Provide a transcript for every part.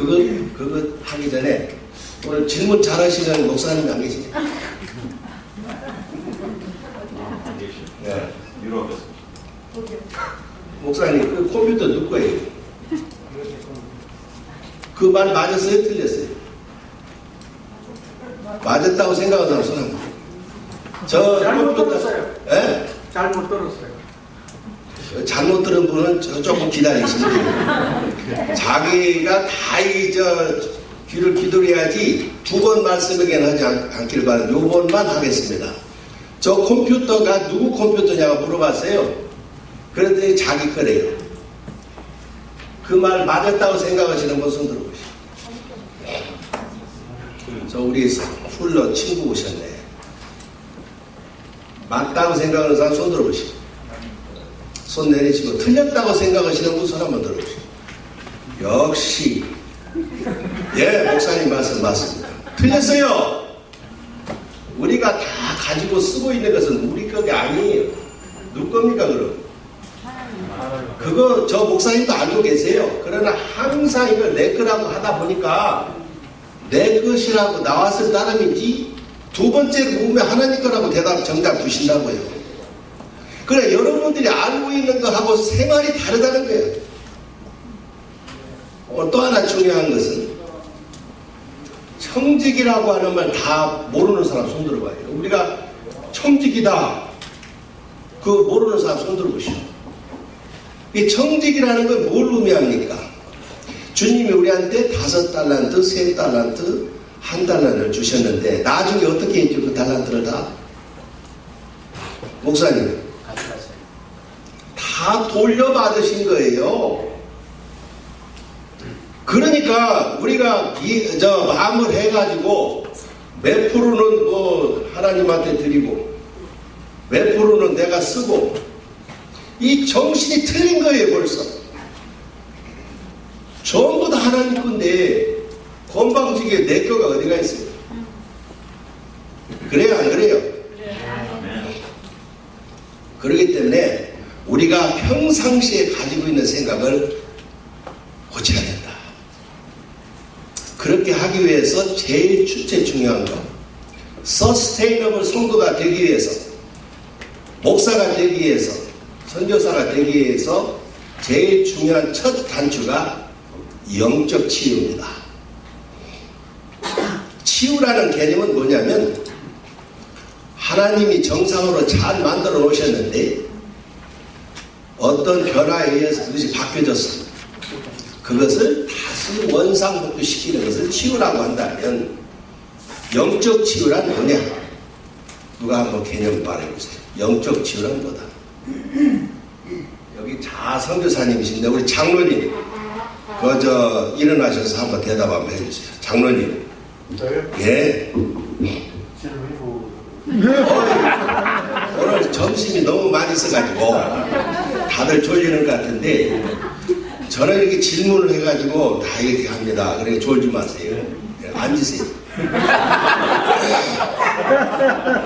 그거 그거 하기 전에 오늘 질문 잘 하시는 목사님 안 계십니까? 네. 유럽에서. 목사님 그 컴퓨터 누구 거예요? 그 말 맞았어요? 틀렸어요? 맞았다고 생각하는 사람. 저 잘못 들었어요. 예? 잘못 들었어요. 잘못 들은 분은 저 조금 기다리시면 돼요. 자기가 다이저 귀를 기울여야지 두 번 말씀에게는 하지 않- 않기를 바랍니다. 요 번만 하겠습니다. 저 컴퓨터가 누구 컴퓨터냐고 물어봤어요. 그랬더니 자기 거래요. 그 말 맞았다고 생각하시는 분 손 들어 보시죠. 저 우리 훌러 친구 오셨네. 맞다고 생각하는 사람 손 들어 보시죠. 손 내리시고 틀렸다고 생각하시는 분 손 한번 들어보시죠. 역시 예 목사님 말씀 맞습니다. 틀렸어요. 우리가 다 가지고 쓰고 있는 것은 우리 것이 아니에요. 누구 겁니까 그럼? 그거 저 목사님도 알고 계세요. 그러나 항상 이걸 내 거라고 하다 보니까 내 것이라고 나왔을 따름이지 두 번째 물으면 하나님 거라고 대답 정답 주신다고요. 그래 여러분들이 알고 있는 거하고 생활이 다르다는 거예요. 어, 또 하나 중요한 것은 청직이라고 하는 말 다 모르는 사람 손 들어봐요. 우리가 청직이다. 그 모르는 사람 손 들어보시오. 이 청직이라는 건뭘 의미합니까? 주님이 우리한테 다섯 달란트, 세 달란트, 한 달란트를 주셨는데 나중에 어떻게 했죠? 그 달란트를 다? 목사님. 다 돌려받으신 거예요. 그러니까 우리가 이, 저 마음을 해가지고 몇 프로는 뭐 하나님한테 드리고 몇 프로는 내가 쓰고 이 정신이 틀린 거예요 벌써. 전부 다 하나님 건데 건방지게 내 거가 어디가 있어요? 그래요 안 그래요? 그렇기 때문에 우리가 평상시에 가지고 있는 생각을 고쳐야 된다. 그렇게 하기 위해서 제일 출제 중요한 거, 서스테이너블 성도가 되기 위해서, 목사가 되기 위해서, 선교사가 되기 위해서 제일 중요한 첫 단추가 영적 치유입니다. 치유라는 개념은 뭐냐면 하나님이 정상으로 잘 만들어 놓으셨는데 어떤 변화에 의해서 그것이 바뀌어졌어. 그것을 다시 원상복구 시키는 것을 치유라고 한다면 영적 치유란 뭐냐? 누가 한번 개념 말해보세요. 영적 치유란 뭐다? 여기 자 선교사님이신데 우리 장로님 그저 일어나셔서 한번 대답 한번 해주세요. 장로님. 저요? 예. 질문이고 오늘 점심이 너무 많이 있어가지고 다들 졸리는 것 같은데 저는 이렇게 질문을 해가지고 다 이렇게 합니다. 그러니까 졸지 마세요. 예, 앉으세요.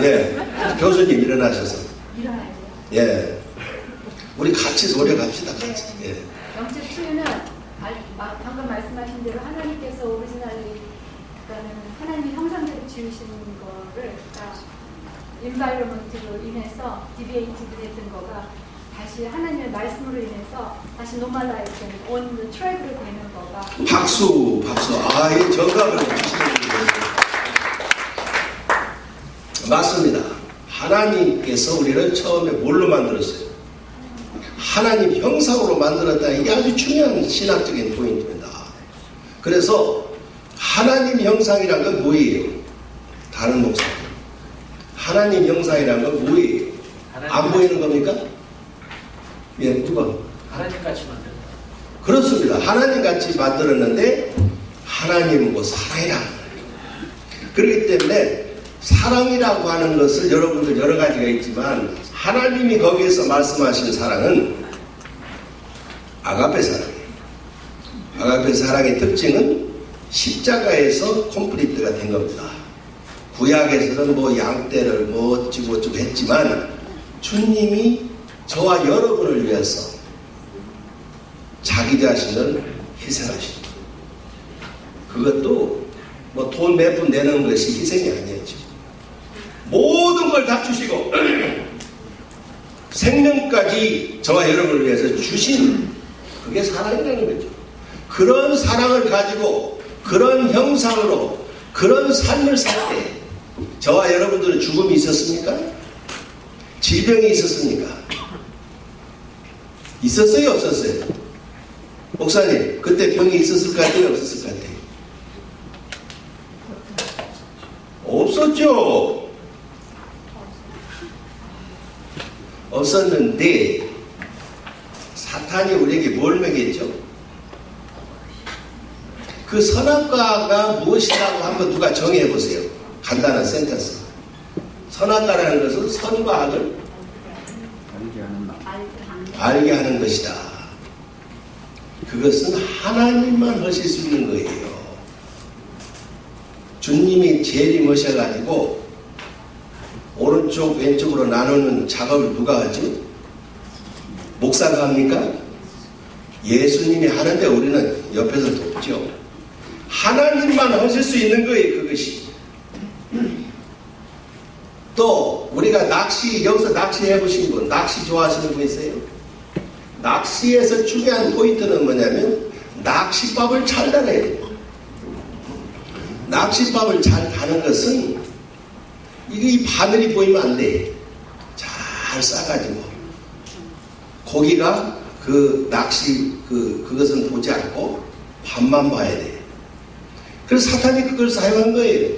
예, 교수님 일어나셔서 일어나야 돼요. 예, 우리 같이 노력합시다. 같이. 예. 영적 치유는 방금 말씀하신 대로 하나님께서 오리지널리 그러니까는 하나님 형상대로 지으신 거를 인바이러먼트로 인해서 디베이티드 했던 거가 다시 하나님의 말씀으로 인해서 다시 노멀라이즈는 온 트랙으로 되는 거가 박수, 박수. 아, 이 정답을 주시는 맞습니다. 하나님께서 우리를 처음에 뭘로 만들었어요? 하나님 형상으로 만들었다. 이게 아주 중요한 신학적인 포인트입니다. 그래서 하나님 형상이란 건 뭐예요? 다른 목사. 하나님 형상이란 건 뭐예요? 안 보이는 겁니까? 예, 누가? 하나님 같이 만든다. 그렇습니다. 하나님 같이 만들었는데 하나님은 뭐 사랑이라. 그렇기 때문에 사랑이라고 하는 것을 여러분들 여러 가지가 있지만 하나님이 거기에서 말씀하신 사랑은 아가페 사랑이에요. 아가페 사랑의 특징은 십자가에서 콤플리트가 된 겁니다. 구약에서는 뭐 양떼를 뭐 어찌고 어찌고 했지만 주님이 저와 여러분을 위해서 자기 자신을 희생하신 그것도 뭐 돈 몇 푼 내는 것이 희생이 아니었죠. 모든 걸 다 주시고 생명까지 저와 여러분을 위해서 주신 그게 사랑이라는 거죠. 그런 사랑을 가지고 그런 형상으로 그런 삶을 살 때 저와 여러분들은 죽음이 있었습니까? 질병이 있었습니까? 있었어요, 없었어요? 목사님, 그때 병이 있었을 것 같아요, 없었을 것 같아요? 없었죠. 없었는데 사탄이 우리에게 뭘 먹였죠? 그 선악과가 무엇이라고 한번 누가 정의해 보세요. 간단한 센텐스. 선악과라는 것은 선과 악을 알게 하는 것이다. 그것은 하나님만 하실 수 있는 거예요. 주님이 재림하셔가지고 오른쪽 왼쪽으로 나누는 작업을 누가 하죠? 목사가 합니까? 예수님이 하는데 우리는 옆에서 돕죠. 하나님만 하실 수 있는 거예요, 그것이. 또 우리가 낚시 여기서 낚시 해보신 분, 낚시 좋아하시는 분 있어요? 낚시에서 중요한 포인트는 뭐냐면 낚시법을 잘 달아야 돼요. 낚시법을 잘 다는 것은 이게 이 바늘이 보이면 안 돼. 잘 싸가지고 고기가 그 낚시 그 그것은 보지 않고 밥만 봐야 돼. 그래서 사탄이 그걸 사용한 거예요.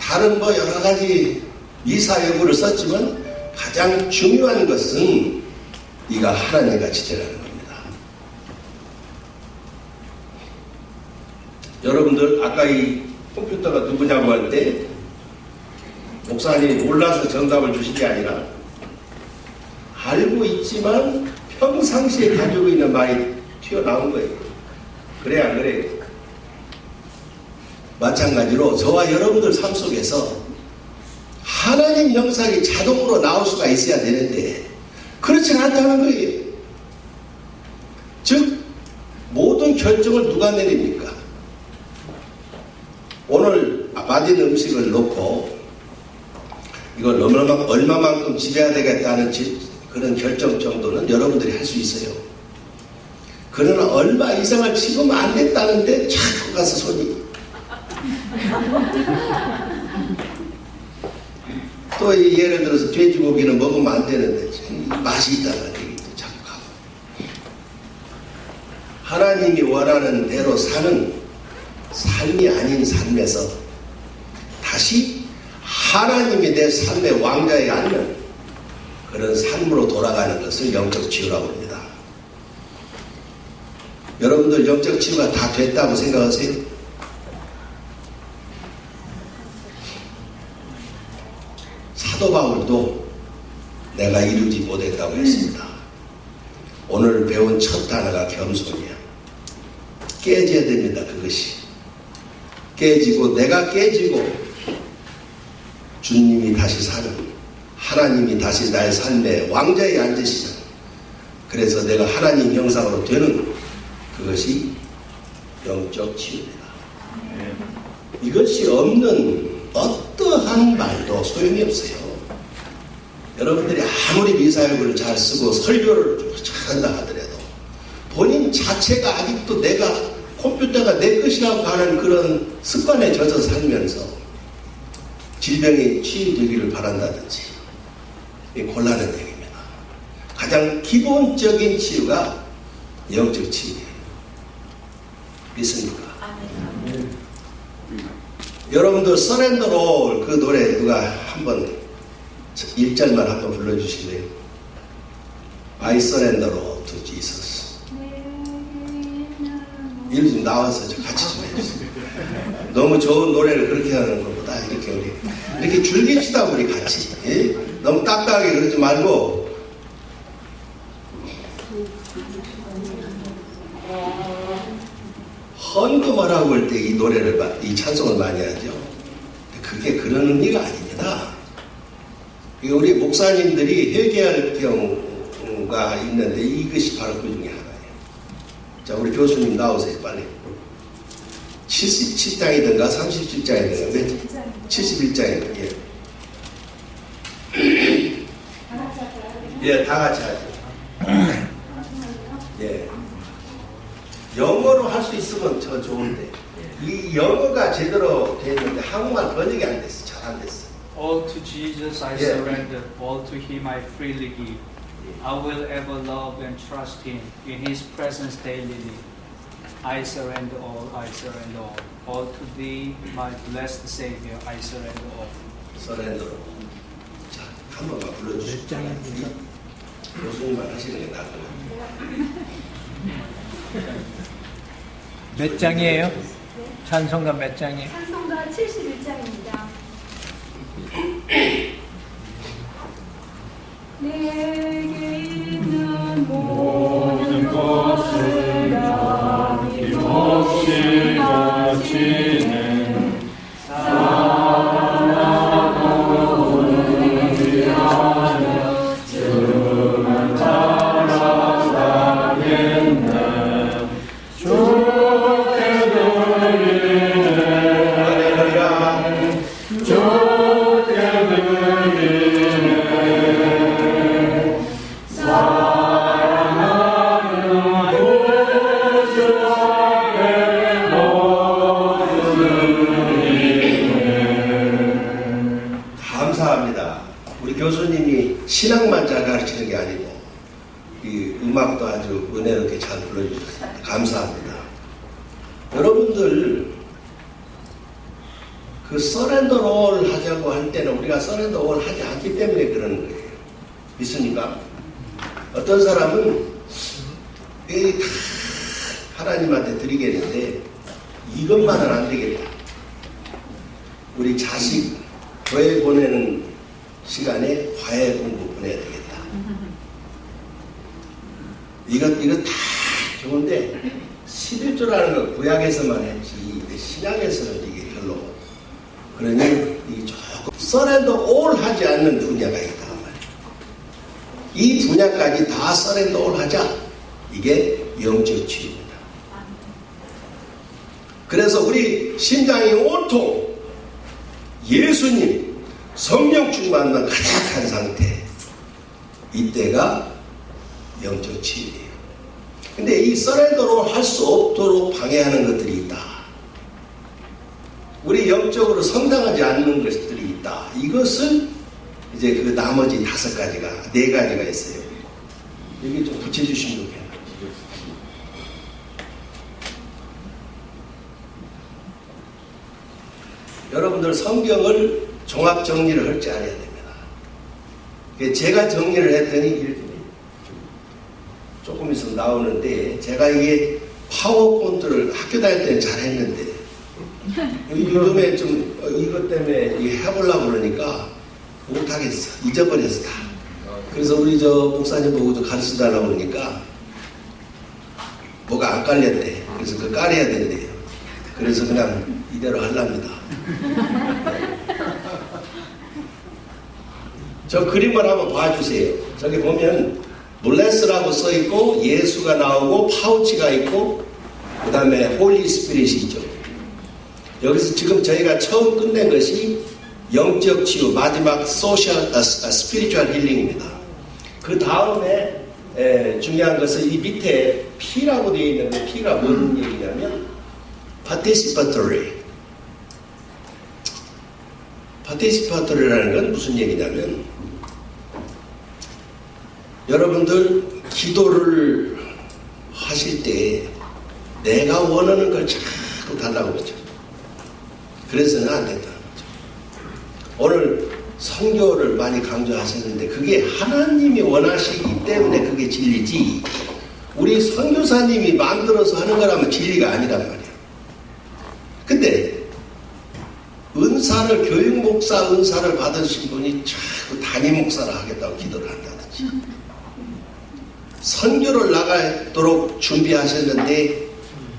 다른 뭐 여러 가지 미사 여부를 썼지만 가장 중요한 것은 네가 하나님과 지체라는 겁니다. 여러분들 아까 이 컴퓨터가 누구냐고 할 때 목사님이 몰라서 정답을 주신 게 아니라 알고 있지만 평상시에 가지고 있는 말이 튀어나온 거예요. 그래 안 그래요? 마찬가지로 저와 여러분들 삶 속에서 하나님 영상이 자동으로 나올 수가 있어야 되는데 그렇지 않다는 거예요. 즉 모든 결정을 누가 내립니까? 오늘 맞은 음식을 놓고 이걸 얼마만, 얼마만큼 지려야 되겠다는 지- 그런 결정 정도는 여러분들이 할 수 있어요. 그러나 얼마 이상을 치면 안 됐다는데 자꾸 가서 손이 또이 예를 들어서 돼지고기는 먹으면 안 되는데 이 맛이 있다는 얘기 또 자꾸 하나님이 원하는 대로 사는 삶이 아닌 삶에서 다시 하나님이 내 삶의 왕자에 앉는 그런 삶으로 돌아가는 것을 영적 치유라고 합니다. 여러분들 영적 치유가 다 됐다고 생각하세요? 사도 바울도 내가 이루지 못했다고 했습니다. 오늘 배운 첫 단어가 겸손이야. 깨져야 됩니다, 그것이. 깨지고, 내가 깨지고, 주님이 다시 사는, 하나님이 다시 나의 삶의 왕자에 앉으시는, 그래서 내가 하나님 형상으로 되는 그것이 영적 치유입니다. 이것이 없는 어떠한 말도 소용이 없어요. 여러분들이 아무리 미사역을 잘 쓰고 설교를 잘한다 하더라도 본인 자체가 아직도 내가 컴퓨터가 내 것이라고 하는 그런 습관에 젖어 살면서 질병이 치유되기를 바란다든지 이 곤란한 얘기입니다. 가장 기본적인 치유가 영적 치유예요. 믿습니까? 여러분들 서렌더롤 그 노래 누가 한번 1절만 한번 불러주실래요? I surrender all to Jesus. 이리 좀 나와서 좀 같이 좀 해주세요. 너무 좋은 노래를 그렇게 하는 것보다 이렇게 우리 이렇게 즐깁시다 우리 같이. 예? 너무 딱딱하게 그러지 말고 헌금하라고 할 때 이 노래를 마- 이 찬송을 많이 하죠. 그게 그런 의미가 아닙니다. 이게 우리 목사님들이 회개할 경우가 있는데 이것이 바로 그 중에 하나예요. 자, 우리 교수님 나오세요, 빨리. 77장이든가 37장이든가 몇 71장입니다. 71장이든가 예. 예, 다 같이 하죠. 예. 영어로 할 수 있으면 더 좋은데 이 영어가 제대로 돼 있는데 한국말 번역이 안 됐어. 잘 안 됐어. All to Jesus I Yeah. surrender, all to Him I freely give. I will ever love and trust Him in His presence daily. live. I surrender all, I surrender all. All to Thee, my blessed Savior, I surrender all. 서렌더로. 자, 한 번만 불러주시죠. 교수님만 하시는 게 나을 것 같아요. 몇 장이에요? 찬송가 몇 장이에요? 찬송가 71장입니다. 모든 것을 아낌없이 바치 게 아니고 이 음악도 아주 은혜롭게 잘 불러주셨습니다. 감사합니다. 여러분들 그 서렌더 롤 하자고 할 때는 우리가 서렌더 롤 하지 않기 때문에 그러는 거예요. 믿습니까? 어떤 사람은 이다 하나님한테 드리겠는데 이것만은 안 되겠다. 우리 자식 교회 보내는 시간에 과외 공부 보내야 되겠다. 이것 이거 다 좋은데 11조라는 거 구약에서만 했지 신약에서는 이게 별로 그러니 이 조금 서렌더 올 하지 않는 분야가 있다 말이야. 이 분야까지 다 서렌더 올 하자 이게 영적 치유입니다. 그래서 우리 심장이 온통 예수님 성령 충만만 가득한 상태 이때가 영적 치유예요. 근데 이 서렌더로 할 수 없도록 방해하는 것들이 있다. 우리 영적으로 성장하지 않는 것들이 있다. 이것을 이제 그 나머지 다섯 가지가 네 가지가 있어요. 여기 좀 붙여주시면 좋겠네요. 여러분들 성경을 종합 정리를 할 줄 알아야 됩니다. 제가 정리를 했더니 있으면 나오는데 제가 이게 파워폰트를 학교 다닐 때는 잘 했는데 요즘에 좀 어, 이것 때문에 해보려고 그러니까 못하겠어. 잊어버렸어 다. 그래서 우리 저 목사님 보고 좀 가르쳐 달라고 그러니까 뭐가 안 깔렸대. 그래서 그 깔아야 된대요. 그래서 그냥 이대로 하랍니다. 저 그림을 한번 봐주세요. 저기 보면 블레스라고 써 있고 예수가 나오고 파우치가 있고 그 다음에 홀리 스피릿이 죠. 여기서 지금 저희가 처음 끝낸 것이 영적 치유 마지막 소셜 아, 스피리추얼 힐링입니다. 그 다음에 에, 중요한 것은 이 밑에 P라고 되어 있는데 P가 무슨 얘기냐면 participatory 파티시파토리라는 건 무슨 얘기냐면 여러분들 기도를 하실 때 내가 원하는 걸 자꾸 달라고 그러죠. 그래서는 안 된다는 거죠. 오늘 성교를 많이 강조하셨는데 그게 하나님이 원하시기 때문에 그게 진리지 우리 선교사님이 만들어서 하는 거라면 진리가 아니란 말이야. 근데 은사를 교육 목사 은사를 받으신 분이 자꾸 담임 목사를 하겠다고 기도를 한다든지 선교를 나가도록 준비하셨는데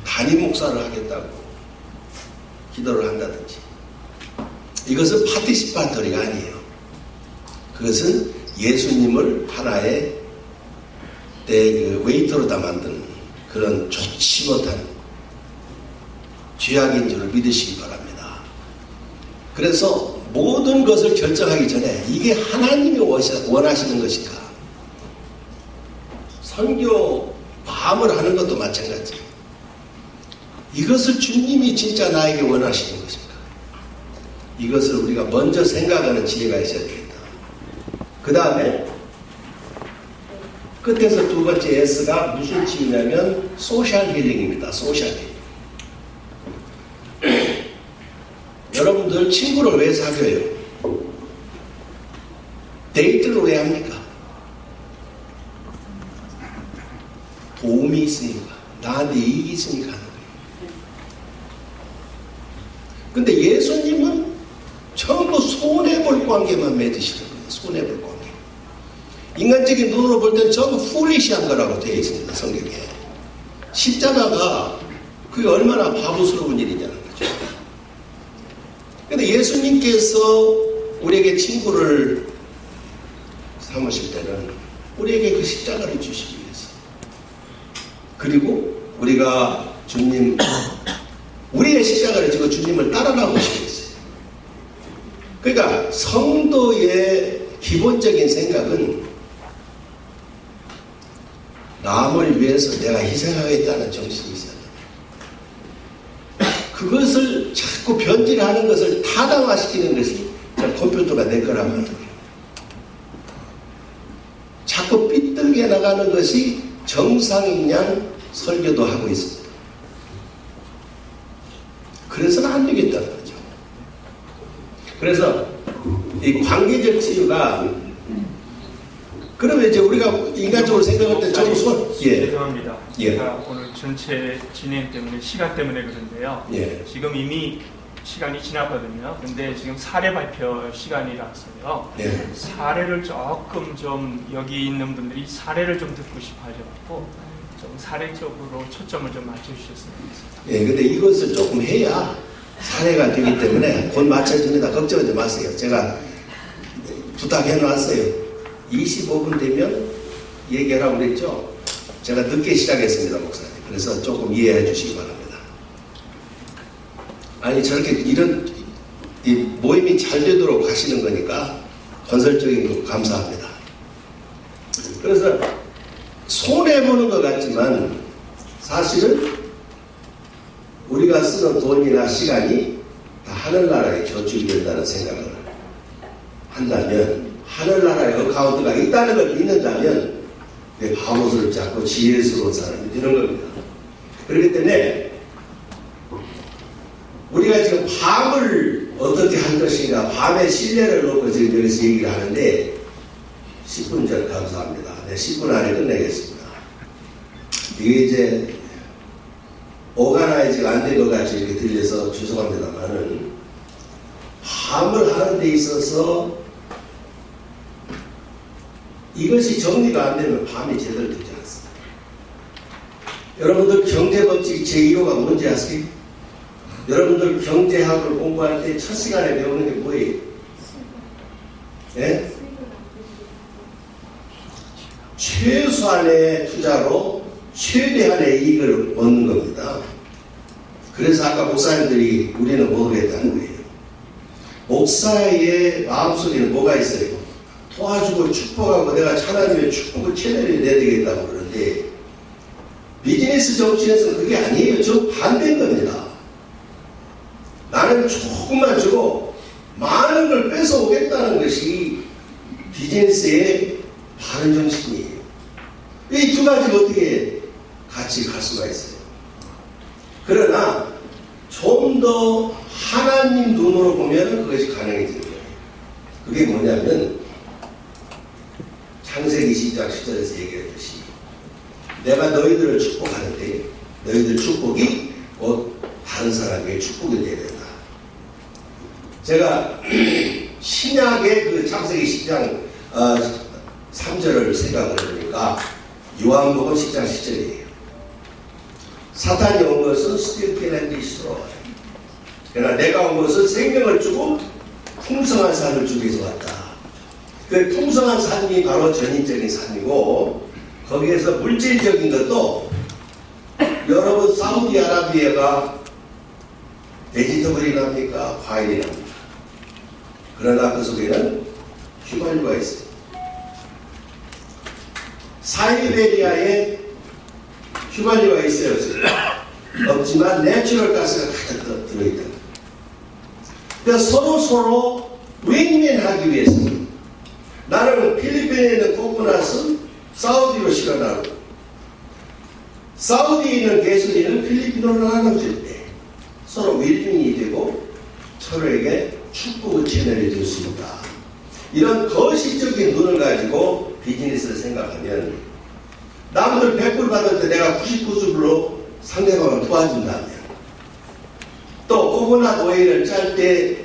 담임 목사를 하겠다고 기도를 한다든지 이것은 파티시파토리가 아니에요. 그것은 예수님을 하나의 내그 웨이터로 다 만드는 그런 좋지 못한 죄악인 줄을 믿으시기 바랍니다. 그래서 모든 것을 결정하기 전에 이게 하나님이 원하시는 것인가? 선교 밤을 하는 것도 마찬가지. 이것을 주님이 진짜 나에게 원하시는 것인가? 이것을 우리가 먼저 생각하는 지혜가 있어야 되겠다. 그 다음에 끝에서 두 번째 S가 무슨 치유냐면 소셜 힐링입니다. 소셜 힐링. 여러분들 친구를 왜 사귀어요? 데이트를 왜 합니까? 도움이 있으니까. 나한테 이익이 있으니까 하는 거예요. 근데 예수님은 전부 손해볼 관계만 맺으시는 거예요. 손해볼 관계. 인간적인 눈으로 볼 때는 전부 풀리시한 거라고 되어 있습니다. 성경에. 십자가가 그게 얼마나 바보스러운 일이냐는 거죠. 근데 예수님께서 우리에게 친구를 삼으실 때는 우리에게 그 십자가를 주시기. 그리고 우리가 주님, 우리의 십자가를 지고 주님을 따라가고 싶겠어요. 그러니까 성도의 기본적인 생각은 남을 위해서 내가 희생하겠다는 정신이 있어야 돼. 그것을 자꾸 변질하는 것을 타당화시키는 것이 저 컴퓨터가 내 하는 거예요. 자꾸 삐뚤게 나가는 것이 정상인 양 설교도 하고 있습니다. 그래서는 안 되겠다는 거죠. 그래서 이 관계적 치유가 그러면 이제 우리가 인간적으로 생각할 때좀 손, 예, 죄송합니다. 예. 제가 오늘 전체 진행 때문에 시간 때문에 그런데요. 예, 지금 이미 시간이 지났거든요. 근데 지금 사례 발표 시간이라서요. 예. 사례를 조금 좀 여기 있는 분들이 사례를 좀 듣고 싶어 하셔갖고 좀 사례 쪽으로 초점을 좀 맞춰주셨으면 좋겠습니다. 예, 근데 이것을 조금 해야 사례가 되기 때문에 곧 맞춰집니다. 걱정하지 마세요. 제가 부탁해 놨어요. 25분 되면 얘기하라고 그랬죠? 제가 늦게 시작했습니다, 목사님. 그래서 조금 이해해 주시기 바랍니다. 아니, 저렇게 이런 이 모임이 잘 되도록 하시는 거니까 건설적인 거 감사합니다. 그래서 손해보는 것 같지만 사실은 우리가 쓰는 돈이나 시간이 다 하늘나라에 저축이 된다는 생각을 한다면 하늘나라에 어카운트가 있다는 걸 믿는다면 내 바보스럽지 않고 지혜스러운 사람이 되는 겁니다. 그렇기 때문에 우리가 지금 밤을 어떻게 할 것인가 밤에 신뢰를 놓고 지금 여기서 얘기를 하는데 10분 전 감사합니다. 네, 10분 안에 끝내겠습니다. 이게 이제 오가나이즈가 안 된 것 같이 이렇게 들려서 죄송합니다만은 밤을 하는 데 있어서 이것이 정리가 안 되면 밤이 제대로 되지 않습니다. 여러분들 경제법칙 제1호가 뭔지 아세요? 여러분들 경제학을 공부할 때 첫 시간에 배우는 게 뭐예요? 예? 최소한의 투자로 최대한의 이익을 얻는 겁니다. 그래서 아까 목사님들이 우리는 모르겠다는 거예요. 목사의 마음속에는 뭐가 있어요? 도와주고 축복하고 내가 하나님의 축복을 채널이 내야 되겠다고 그러는데 비즈니스 정치에서는 그게 아니에요. 저 반대인 겁니다. 나는 조금만 주고 많은 걸 뺏어오겠다는 것이 비즈니스의 바른 정신이에요. 가지를 어떻게 같이 갈 수가 있어요. 그러나 좀 더 하나님 눈으로 보면 그것이 가능해지는 거예요. 그게 뭐냐면 창세기 10장 10절에서 얘기했듯이 내가 너희들을 축복하는데 너희들 축복이 곧 다른 사람에게 축복이 되야 된다. 제가 신약의 그 창세기 10장 어, 3절을 생각을 해보니까 요한복음 10장 10절이에요. 사탄이 온 것은 스틸킬앤 디스트로이 그러나 내가 온 것은 생명을 주고 풍성한 삶을 주기 위해서 왔다. 그 풍성한 삶이 바로 전인적인 삶이고 거기에서 물질적인 것도 여러분 사우디아라비아가 베지터블이 납니까? 과일이 납니까? 그러나 그 속에는 휘발유가 있어요. 사이베리아에 휘발유가 있어요. 없지만 내추럴 가스가 가득 들- 들어있다. 그러니까 서로 서로 윈윈하기 위해서 나는 필리핀에 있는 코코넛을 사우디로 실어나고 사우디에 있는 개수리는 필리핀으로 나눠줄 때 서로 윈윈이 되고 서로에게 축복을 채널해 줄 수 있다. 이런 거시적인 눈을 가지고 비즈니스를 생각하면 남들 100불 받을 때 내가 99불로 상대방을 도와준다면 또 코코넛 오일을 짤 때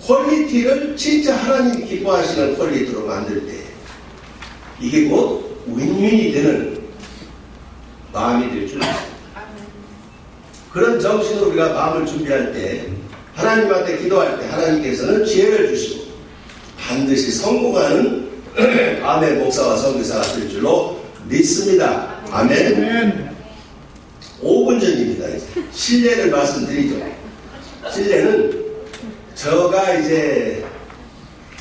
퀄리티를 진짜 하나님이 기뻐하시는 퀄리티로 만들 때 이게 곧 윈윈이 되는 마음이 될줄 믿습니다. 그런 정신으로 우리가 마음을 준비할 때 하나님한테 기도할 때 하나님께서는 지혜를 주시고 반드시 성공하는 아멘 목사와 선교사가 될 줄로 믿습니다. 아멘. 5분 전입니다. 신뢰를 말씀드리죠. 신뢰는 저가 이제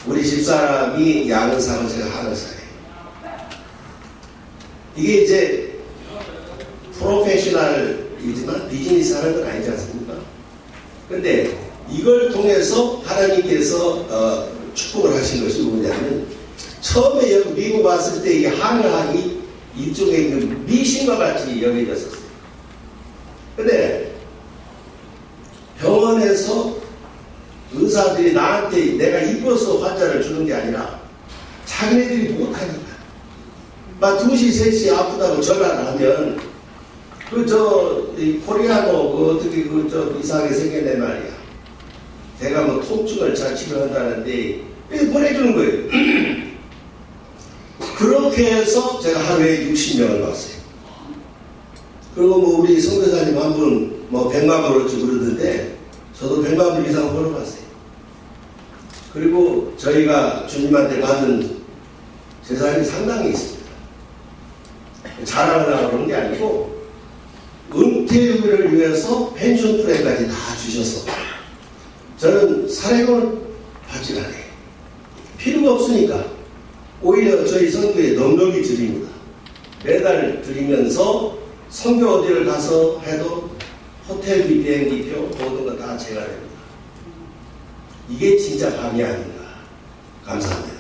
우리 집사람이 양은사고 제가 하는사예요. 이게 이제 프로페셔널이지만 비즈니스 하는 건 아니지 않습니까? 근데 이걸 통해서 하나님께서 어, 축복을 하신 것이 뭐냐면 처음에 여기 미국 왔을 때 이게 한의학이 이쪽에 있는 미신과 같이 여겨졌었어요. 근데 병원에서 의사들이 나한테 내가 이뻐서 환자를 주는 게 아니라 자기네들이 못하니까 막 2시, 3시 아프다고 전화를 하면 그 저 코리아노 그 어떻게 그 저 이상하게 생겼네 말이야. 내가 뭐 통증을 잘 치료한다는데 이렇게 보내주는 거예요. 그렇게 해서 제가 하루에 60명을 봤어요. 그리고 뭐 우리 선교사님 한 분 뭐 100만 벌었지 그러던데 저도 100만 불 이상 벌어봤어요. 그리고 저희가 주님한테 받는 재산이 상당히 있습니다. 자랑하려고 그런 게 아니고 은퇴를 위해서 펜션 플랜까지 다 주셔서 저는 사례금을 받지 않아요. 필요가 없으니까 오히려 저희 선교에 넉넉히 드립니다. 매달 드리면서 선교 어디를 가서 해도 호텔비 비행기표 모든 거 다 제가 됩니다. 이게 진짜 밤이 아닌가. 감사합니다.